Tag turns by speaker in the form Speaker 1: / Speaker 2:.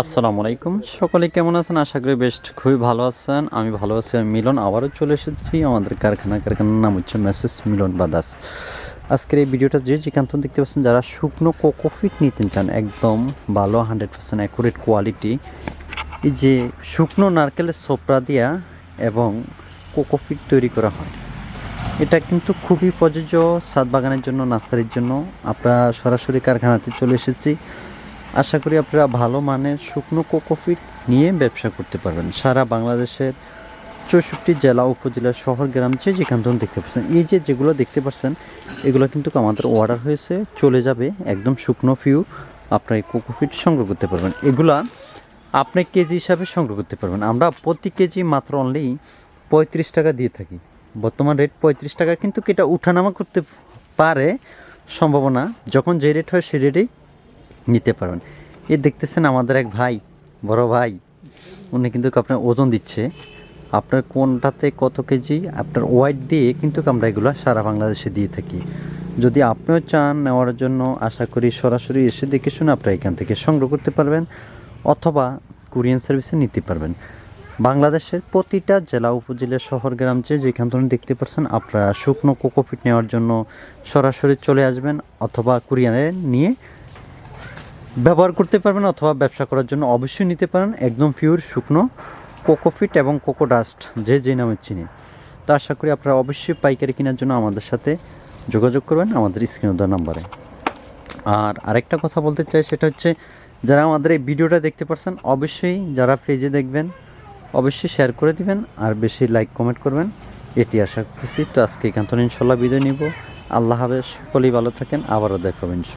Speaker 1: আসসালামু আলাইকুম। সকলে কেমন আছেন? আশা করি বেস্ট খুবই ভালো আছেন। আমি ভালো আছি মিলন, আবারও চলে এসেছি আমাদের কারখানা। কারখানার নাম হচ্ছে মেসেজ মিলন বাদাস আজকের এই ভিডিওটা যে যেখান থেকে দেখতে পাচ্ছেন, যারা শুকনো কোকোফিট নিতে চান, একদম ভালো হান্ড্রেড পার্সেন্ট অ্যাকুরেট কোয়ালিটি এই যে শুকনো নারকেলের সোপড়া দিয়া এবং কোকোফিট তৈরি করা হয়। এটা কিন্তু খুবই প্রযোজ্য ছাদ বাগানের জন্য, নার্সারির জন্য। আমরা সরাসরি কারখানাতে চলে এসেছি। আশা করি আপনারা ভালো মানের শুকনো কোকোফিট নিয়ে ব্যবসা করতে পারবেন। সারা বাংলাদেশের চৌষট্টি জেলা, উপজেলা, শহর, গ্রাম যে যেখান থেকে দেখতে পাচ্ছেন, এই যে যেগুলো দেখতে পাচ্ছেন, এগুলো কিন্তু আমাদের অর্ডার হয়েছে, চলে যাবে একদম শুকনো ফিউ আপনার এই কোকোফিট সংগ্রহ করতে পারবেন। এগুলা আপনি কেজি হিসাবে সংগ্রহ করতে পারবেন। আমরা প্রতি কেজি মাত্র অনলি পঁয়ত্রিশ টাকা দিয়ে থাকি। বর্তমান রেট পঁয়ত্রিশ টাকা, কিন্তু এটা উঠানামা করতে পারে? সম্ভাবনা, যখন যে রেট হয় সেই রেটেই নিতে পারবেন। এ দেখতেছেন আমাদের এক ভাই, বড় ভাই। উনি কিন্তু আপনার ওজন দিচ্ছে। আপনার কোনটাতে কত কেজি, আপনার ওয়াইট দিয়ে কিন্তু আমরা এগুলো সারা বাংলাদেশে দিয়ে থাকি। যদি আপনিও চান নেওয়ার জন্য, আশা করি সরাসরি এসে দেখে শুনে আপনারা এখান থেকে সংগ্রহ করতে পারবেন অথবা কুরিয়ান সার্ভিসে নিতে পারবেন। বাংলাদেশের প্রতিটা জেলা, উপজেলা, শহর, গ্রাম যে যেখান থেকে দেখতে পাচ্ছেন, আপনারা শুকনো কোকোপিট নেওয়ার জন্য সরাসরি চলে আসবেন অথবা কুরিয়ানে নিয়ে ব্যবহার করতে পারবেন অথবা ব্যবসা করার জন্য অবশ্যই নিতে পারেন একদম পিওর শুকনো কোকোফিট এবং কোকো ডাস্ট, যে যে নামে চিনি। তো আশা করি আপনারা অবশ্যই পাইকারি কেনার জন্য আমাদের সাথে যোগাযোগ করবেন আমাদের স্ক্রিন দেওয়া নাম্বারে। আর আরেকটা কথা বলতে চাই, সেটা হচ্ছে যারা আমাদের এই ভিডিওটা দেখতে পারছেন, অবশ্যই যারা পেজে দেখবেন, অবশ্যই শেয়ার করে দিবেন আর বেশি লাইক কমেন্ট করবেন। এটি আশা করতেছি। তো আজকে এখান থেকে ইনশাল্লাহ বিদায় নিব। আল্লাহ হাফেজ। সকলেই ভালো থাকেন। আবারও দেখাবেন